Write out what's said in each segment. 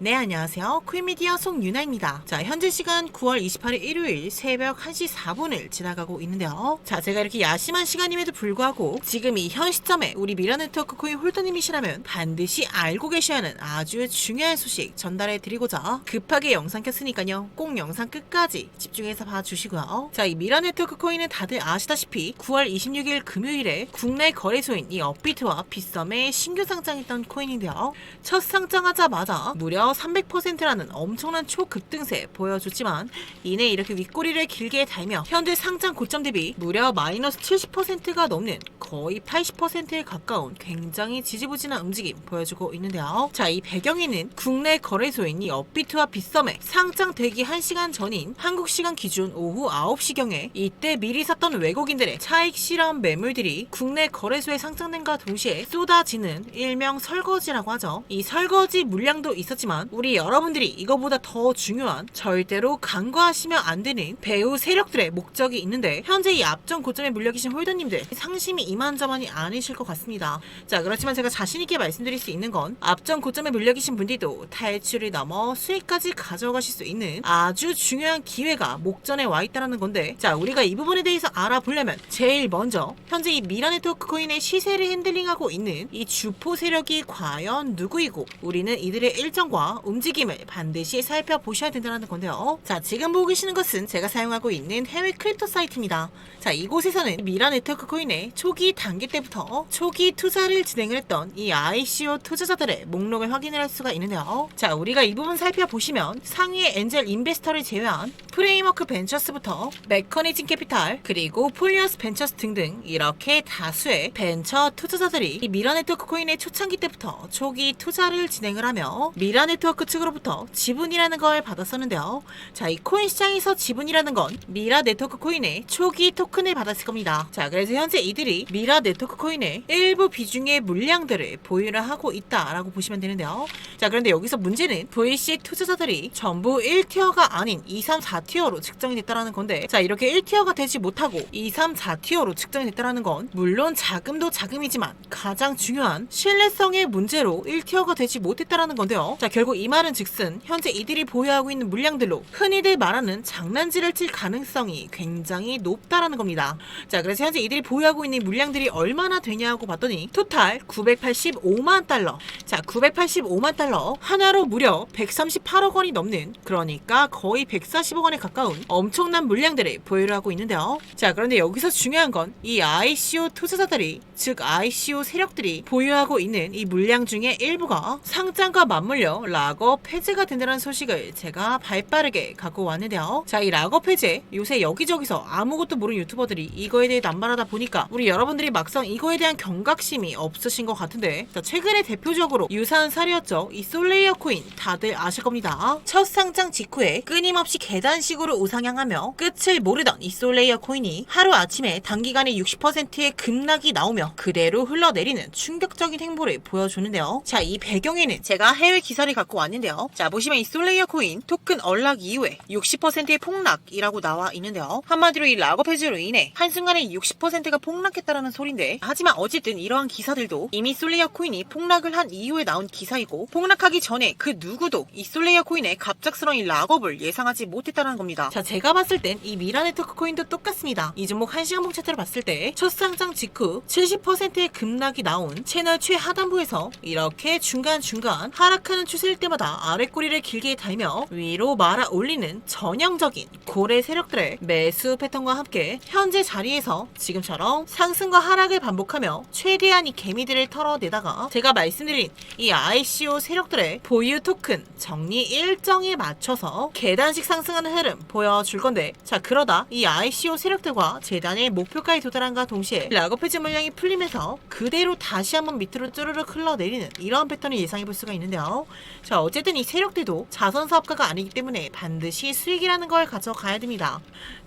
네, 안녕하세요. 퀴미디어 송유나입니다. 자, 현재 시간 9월 28일 일요일 새벽 1시 4분을 지나가고 있는데요. 자, 제가 이렇게 야심한 시간임에도 불구하고 지금 이 현 시점에 우리 미라네트워크 코인 홀더님이시라면 반드시 알고 계셔야 하는 아주 중요한 소식 전달해 드리고자 급하게 영상 켰으니까요. 꼭 영상 끝까지 집중해서 봐주시고요. 자, 이 미라네트워크 코인은 다들 아시다시피 9월 26일 금요일에 국내 거래소인 이 업비트와 빗썸에 신규 상장했던 코인인데요. 첫 상장하자마자 무려 300%라는 엄청난 초급등세 보여줬지만 이내 이렇게 윗꼬리를 길게 달며 현재 상장 고점 대비 무려 마이너스 70%가 넘는 거의 80%에 가까운 굉장히 지지부진한 움직임 보여주고 있는데요. 자, 이 배경에는 국내 거래소인 이 업비트와 빗썸에 상장되기 1시간 전인 한국 시간 기준 오후 9시경에 이때 미리 샀던 외국인들의 차익 실험 매물들이 국내 거래소에 상장된과 동시에 쏟아지는 일명 설거지라고 하죠. 이 설거지 물량도 있었지만 우리 여러분들이 이거보다 더 중요한 절대로 간과하시면 안 되는 배우 세력들의 목적이 있는데 현재 이 앞전 고점에 물려 계신 홀더님들 상심이 이만저만이 아니실 것 같습니다. 자 그렇지만 제가 자신 있게 말씀드릴 수 있는 건 앞전 고점에 물려 계신 분들도 탈출을 넘어 수익까지 가져가실 수 있는 아주 중요한 기회가 목전에 와 있다는 건데 자 우리가 이 부분에 대해서 알아보려면 제일 먼저 현재 이 미라 네트워크 코인의 시세를 핸들링하고 있는 이 주포 세력이 과연 누구이고 우리는 이들의 일정과 움직임을 반드시 살펴보셔야 된다는 건데요. 자 지금 보고 계시는 것은 제가 사용하고 있는 해외 크립토 사이트입니다. 자 이곳에서는 미라 네트워크 코인의 초기 단계 때부터 초기 투자를 진행을 했던 이 ICO 투자자들의 목록을 확인을 할 수가 있는데요. 자 우리가 이 부분 살펴보시면 상위의 엔젤 인베스터를 제외한 프레임워크 벤처스부터 메커니즘 캐피탈 그리고 폴리어스 벤처스 등등 이렇게 다수의 벤처 투자자들이 이 미라 네트워크 코인의 초창기 때부터 초기 투자를 진행을 하며 미라 네트워크 측으로부터 지분이라는 걸 받았었는데요. 자, 이 코인 시장에서 지분이라는 건 미라 네트워크 코인의 초기 토큰을 받았을 겁니다. 자, 그래서 현재 이들이 미라 네트워크 코인의 일부 비중의 물량들을 보유를 하고 있다라고 보시면 되는데요. 자, 그런데 여기서 문제는 VC 투자자들이 전부 1티어가 아닌 2, 3, 4티어로 측정이 됐다라는 건데 자, 이렇게 1티어가 되지 못하고 2, 3, 4티어로 측정이 됐다라는 건 물론 자금도 자금이지만 가장 중요한 신뢰성의 문제로 1티어가 되지 못했다라는 건데요. 자, 결국 이 말은 즉슨 현재 이들이 보유하고 있는 물량들로 흔히들 말하는 장난질을 칠 가능성이 굉장히 높다라는 겁니다. 자, 그래서 현재 이들이 보유하고 있는 물량들이 얼마나 되냐고 봤더니 토탈 985만 달러. 자, 985만 달러 하나로 무려 138억 원이 넘는 그러니까 거의 140억 원에 가까운 엄청난 물량들을 보유를 하고 있는데요. 자, 그런데 여기서 중요한 건 이 ICO 투자자들이 즉 ICO 세력들이 보유하고 있는 이 물량 중에 일부가 상장과 맞물려 락업 폐지가 된다는 소식을 제가 발빠르게 갖고 왔는데요. 자, 이 락업 폐지 요새 여기저기서 아무것도 모르는 유튜버들이 이거에 대해 남발하다 보니까 우리 여러분들이 막상 이거에 대한 경각심이 없으신 것 같은데 자, 최근에 대표적으로 유사한 사례였죠. 이 솔레이어 코인 다들 아실 겁니다. 첫 상장 직후에 끊임없이 계단식으로 우상향하며 끝을 모르던 이 솔레이어 코인이 하루 아침에 단기간에 60%의 급락이 나오며 그대로 흘러내리는 충격적인 행보를 보여주는데요. 자, 이 배경에는 제가 해외 기사를 갖고 왔는데요. 자, 보시면 이 솔레이어 코인 토큰 언락 이후에 60%의 폭락이라고 나와 있는데요. 한마디로 이 락업 해지로 인해 한순간에 60%가 폭락했다라는 소린데 하지만 어쨌든 이러한 기사들도 이미 솔레이어 코인이 폭락을 한 이후에 나온 기사이고 폭락하기 전에 그 누구도 이 솔레이어 코인의 갑작스러운 이 락업을 예상하지 못했다는 겁니다. 자, 제가 봤을 땐 이 미라 네트워크 코인도 똑같습니다. 이 종목 1시간 봉 차트를 봤을 때 첫 상장 직후 70%의 급락이 나온 채널 최하단부에서 이렇게 중간중간 하락하는 추세 일 때마다 아랫꼬리를 길게 달며 위로 말아 올리는 전형적인 고래 세력들의 매수 패턴과 함께 현재 자리에서 지금처럼 상승과 하락을 반복하며 최대한 이 개미들을 털어내다가 제가 말씀드린 이 ICO 세력들의 보유 토큰 정리 일정에 맞춰서 계단식 상승하는 흐름 보여줄 건데 자 그러다 이 ICO 세력들과 재단의 목표가에 도달한과 동시에 락업 해지 물량이 풀리면서 그대로 다시 한번 밑으로 쭈르륵 흘러내리는 이러한 패턴을 예상해 볼 수가 있는데요. 자 어쨌든 이 세력들도 자선 사업가가 아니기 때문에 반드시 수익이라는 걸 가져가야 됩니다.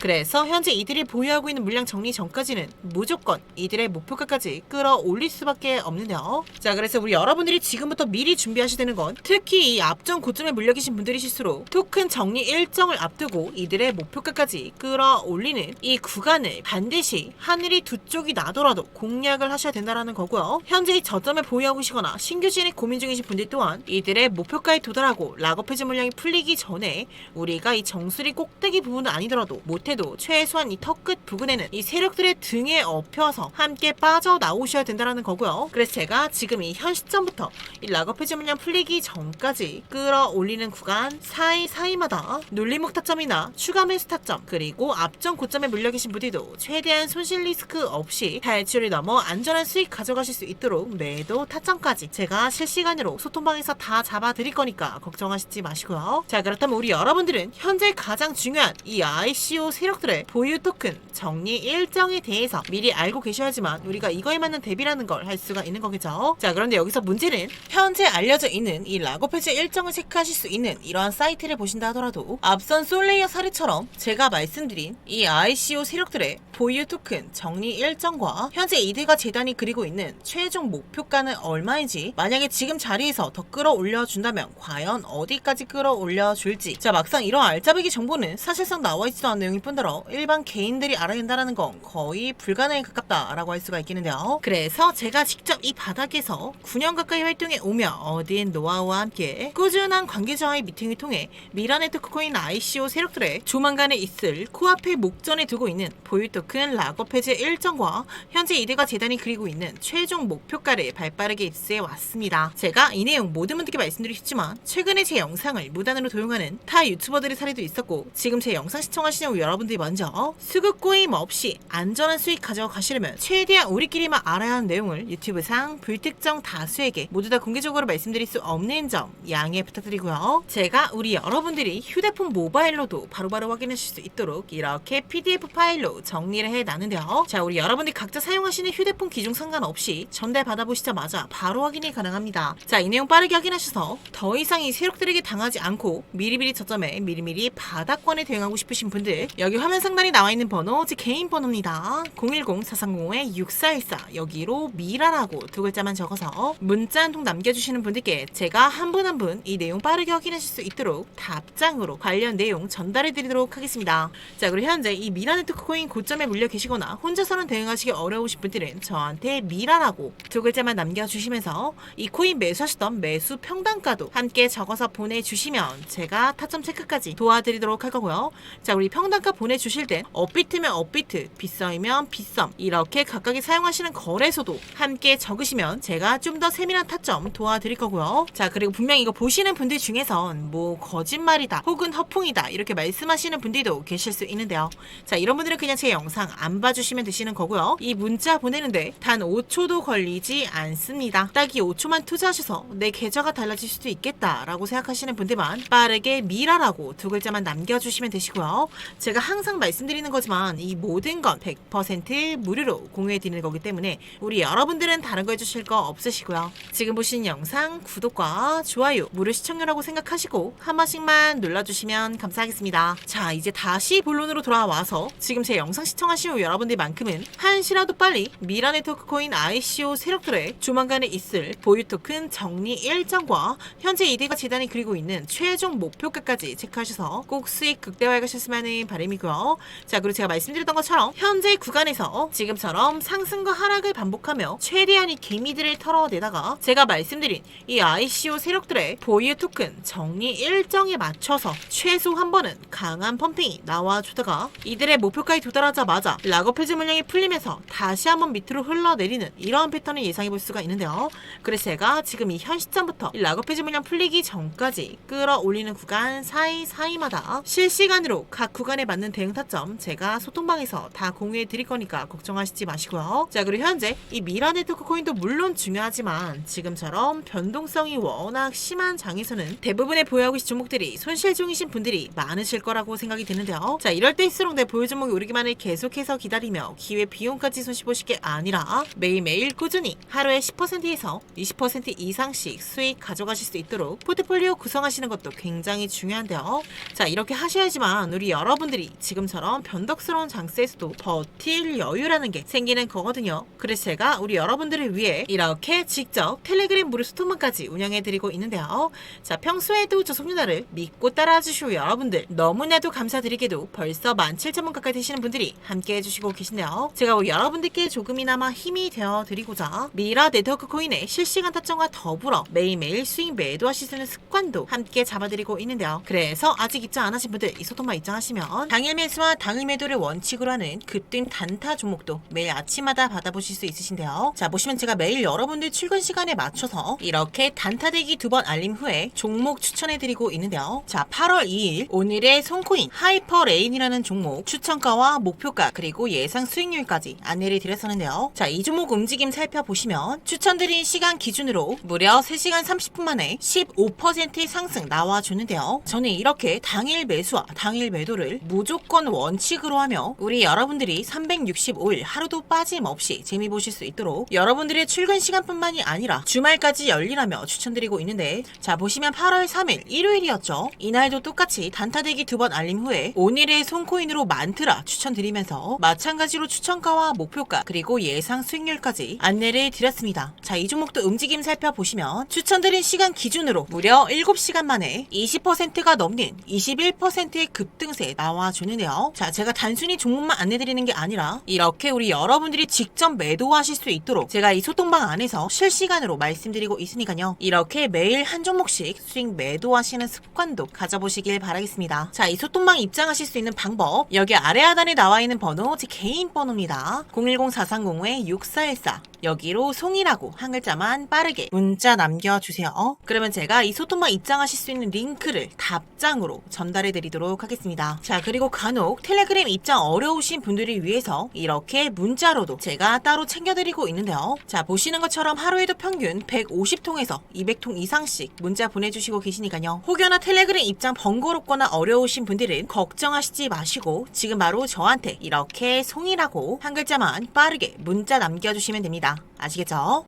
그래서 현재 이들이 보유하고 있는 물량 정리 전까지는 무조건 이들의 목표가까지 끌어올릴 수밖에 없는데요. 자 그래서 우리 여러분들이 지금부터 미리 준비하셔야 되는 건 특히 이 앞전 고점에 물려 계신 분들이 실수록 토큰 정리 일정을 앞두고 이들의 목표가까지 끌어올리는 이 구간을 반드시 하늘이 두 쪽이 나더라도 공략을 하셔야 된다라는 거고요. 현재 이 저점에 보유하고 계시거나 신규 진입 고민 중이신 분들 또한 이들의 목표가에 도달하고 락업 해지 물량이 풀리기 전에 우리가 이 정수리 꼭대기 부분은 아니더라도 못해도 최소한 이 턱끝 부근에는 이 세력들의 등에 업혀서 함께 빠져나오셔야 된다는 거고요. 그래서 제가 지금 이 현 시점부터 이 락업 해지 물량 풀리기 전까지 끌어올리는 구간 사이사이마다 눌림목 타점이나 추가 매수 타점 그리고 앞전 고점에 물려 계신 분들도 최대한 손실 리스크 없이 탈출을 넘어 안전한 수익 가져가실 수 있도록 매도 타점까지 제가 실시간으로 소통방에서 다 잡아드릴 거니까 걱정하시지 마시고요. 자 그렇다면 우리 여러분들은 현재 가장 중요한 이 ICO 세력들의 보유 토큰 정리 일정에 대해서 미리 알고 계셔야지만 우리가 이거에 맞는 대비라는 걸 할 수가 있는 거겠죠. 자 그런데 여기서 문제는 현재 알려져 있는 이 라고 페이지 일정을 체크하실 수 있는 이러한 사이트를 보신다 하더라도 앞선 솔레이어 사례처럼 제가 말씀드린 이 ICO 세력들의 보유 토큰 정리 일정과 현재 이들과 재단이 그리고 있는 최종 목표가는 얼마인지 만약에 지금 자리에서 더 끌어올려 준 다면 과연 어디까지 끌어올려 줄지. 자 막상 이런 알짜배기 정보는 사실상 나와 있지도 않은 내용일 뿐더러 일반 개인들이 알아야 된다는 건 거의 불가능에 가깝다라고 할 수가 있겠는데요. 그래서 제가 직접 이 바닥에서 9년 가까이 활동해 오며 얻은 노하우와 함께 꾸준한 관계자와의 미팅을 통해 미라 네트코인 ICO 세력들의 조만간에 있을 코앞에 목전에 두고 있는 보유 토큰 락업 해제 일정과 현재 이들과 재단이 그리고 있는 최종 목표가를 발빠르게 입수해 왔습니다. 제가 이 내용 모든 분들께 말씀드 리겠지만 최근에 제 영상을 무단으로 도용하는 타 유튜버들의 사례도 있었고 지금 제 영상 시청하시는 여러분들이 먼저 수급 꼬임 없이 안전한 수익 가져가시려면 최대한 우리끼리만 알아야 하는 내용을 유튜브상 불특정 다수에게 모두 다 공개적으로 말씀드릴 수 없는 점 양해 부탁드리고요. 제가 우리 여러분들이 휴대폰 모바일로도 바로바로 확인하실 수 있도록 이렇게 PDF 파일로 정리를 해 놨는데요. 자, 우리 여러분들이 각자 사용하시는 휴대폰 기종 상관없이 전달 받아보시자마자 바로 확인이 가능합니다. 자, 이 내용 빠르게 확인하셔서 더 이상 이 세력들에게 당하지 않고 미리미리 저점에 미리미리 바닥권에 대응하고 싶으신 분들 여기 화면 상단에 나와 있는 번호 제 개인 번호입니다. 010-430-6414 여기로 미라라고 두 글자만 적어서 문자 한 통 남겨주시는 분들께 제가 한 분 한 분 이 내용 빠르게 확인하실 수 있도록 답장으로 관련 내용 전달해 드리도록 하겠습니다. 자 그리고 현재 이 미라 네트워크 코인 고점에 물려 계시거나 혼자서는 대응하시기 어려우신 분들은 저한테 미라라고 두 글자만 남겨주시면서 이 코인 매수하시던 매수 평단가 도 함께 적어서 보내주시면 제가 타점 체크까지 도와드리도록 할 거고요. 자 우리 평단가 보내주실 땐 업비트면 업비트, 빗썸이면 빗썸 이렇게 각각이 사용하시는 거래소도 함께 적으시면 제가 좀 더 세밀한 타점 도와드릴 거고요. 자 그리고 분명히 이거 보시는 분들 중에선 뭐 거짓말이다 혹은 허풍이다 이렇게 말씀하시는 분들도 계실 수 있는데요. 자 이런 분들은 그냥 제 영상 안 봐주시면 되시는 거고요. 이 문자 보내는데 단 5초도 걸리지 않습니다. 딱 이 5초만 투자하셔서 내 계좌가 달라질 수도 있겠다라고 생각하시는 분들만 빠르게 미라라고 두 글자만 남겨주시면 되시고요. 제가 항상 말씀드리는 거지만 이 모든 건 100% 무료로 공유해드리는 거기 때문에 우리 여러분들은 다른 거 해주실 거 없으시고요. 지금 보신 영상 구독과 좋아요 무료 시청료라고 생각하시고 한 번씩만 눌러주시면 감사하겠습니다. 자 이제 다시 본론으로 돌아와서 지금 제 영상 시청하시는 여러분들만큼은 한시라도 빨리 미라 네트워크 코인 ICO 세력들의 조만간에 있을 보유 토큰 정리 일정과 현재 이대가 재단이 그리고 있는 최종 목표가까지 체크하셔서 꼭 수익 극대화해 가셨으면 하는 바람이고요. 자 그리고 제가 말씀드렸던 것처럼 현재 구간에서 지금처럼 상승과 하락을 반복하며 최대한의 개미들을 털어내다가 제가 말씀드린 이 ICO 세력들의 보유 토큰 정리 일정에 맞춰서 최소 한 번은 강한 펌핑이 나와주다가 이들의 목표가에 도달하자마자 락업 해지 물량이 풀리면서 다시 한번 밑으로 흘러내리는 이러한 패턴을 예상해 볼 수가 있는데요. 그래서 제가 지금 이 현 시점부터 이 락업 해지 물량 풀리기 전까지 끌어올리는 구간 사이사이마다 실시간으로 각 구간에 맞는 대응 타점 제가 소통방에서 다 공유해 드릴 거니까 걱정하시지 마시고요. 자 그리고 현재 이 미라 네트워크 코인도 물론 중요하지만 지금처럼 변동성이 워낙 심한 장에서는 대부분의 보유하고 계신 종목들이 손실 중이신 분들이 많으실 거라고 생각이 드는데요. 자 이럴 때일수록 내 보유 종목이 오르기만을 계속해서 기다리며 기회 비용까지 손실 보실 게 아니라 매일매일 꾸준히 하루에 10%에서 20% 이상씩 수익 가져가 실 수 있도록 포트폴리오 구성하시는 것도 굉장히 중요한데요. 자 이렇게 하셔야지만 우리 여러분들이 지금처럼 변덕스러운 장세에서도 버틸 여유라는 게 생기는 거거든요. 그래서 제가 우리 여러분들을 위해 이렇게 직접 텔레그램 무료 스토문까지 운영해드리고 있는데요. 자 평소에도 저 송윤아를 믿고 따라주시고 여러분들 너무나도 감사드리게도 벌써 17,000원 가까이 되시는 분들이 함께 해주시고 계신데요. 제가 여러분들께 조금이나마 힘이 되어 드리고자 미라 네트워크 코인의 실시간 타점과 더불어 매일매일 수익 매도하실 수 있는 습관도 함께 잡아드리고 있는데요. 그래서 아직 입장 안 하신 분들 이 소통만 입장하시면 당일 매수와 당일 매도를 원칙으로 하는 급등 단타 종목도 매일 아침마다 받아보실 수 있으신데요. 자 보시면 제가 매일 여러분들 출근 시간에 맞춰서 이렇게 단타 대기 두 번 알림 후에 종목 추천해드리고 있는데요. 자 8월 2일 오늘의 손코인 하이퍼레인이라는 종목 추천가와 목표가 그리고 예상 수익률까지 안내를 드렸었는데요. 자 이 종목 움직임 살펴보시면 추천드린 시간 기준으로 무려 3시간 30분 만에 15%의 상승 나와주는데요. 저는 이렇게 당일 매수와 당일 매도를 무조건 원칙으로 하며 우리 여러분들이 365일 하루도 빠짐없이 재미 보실 수 있도록 여러분들의 출근 시간뿐만이 아니라 주말까지 열리라며 추천드리고 있는데 자 보시면 8월 3일 일요일이었죠. 이날도 똑같이 단타대기 두 번 알림 후에 오늘의 손코인으로 만트라 추천드리면서 마찬가지로 추천가와 목표가 그리고 예상 수익률까지 안내를 드렸습니다. 자 이 종목도 움직임 살펴보시면 추천드린 시간 기준으로 무려 7시간 만에 20%가 넘는 21%의 급등세 나와주는데요. 자 제가 단순히 종목만 안내드리는 게 아니라 이렇게 우리 여러분들이 직접 매도하실 수 있도록 제가 이 소통방 안에서 실시간으로 말씀드리고 있으니까요. 이렇게 매일 한 종목씩 수익 매도하시는 습관도 가져보시길 바라겠습니다. 자, 이 소통방 입장하실 수 있는 방법 여기 아래 하단에 나와 있는 번호 제 개인 번호입니다. 010-430-6414 여기로 송이라고 한 글자만 빠르게 문자 남겨주세요. 그러면 제가 이 소통방 입장하실 수 있는 링크를 답장으로 전달해 드리도록 하겠습니다. 자, 그리고 간혹 텔레그램 입장 어려우신 분들을 위해서 이렇게 문자로도 제가 따로 챙겨드리고 있는데요. 자, 보시는 것처럼 하루에도 평균 150통에서 200통 이상씩 문자 보내주시고 계시니까요. 혹여나 텔레그램 입장 번거롭거나 어려우신 분들은 걱정하시지 마시고 지금 바로 저한테 이렇게 송이라고 한 글자만 빠르게 문자 남겨주시면 됩니다. 아시겠죠?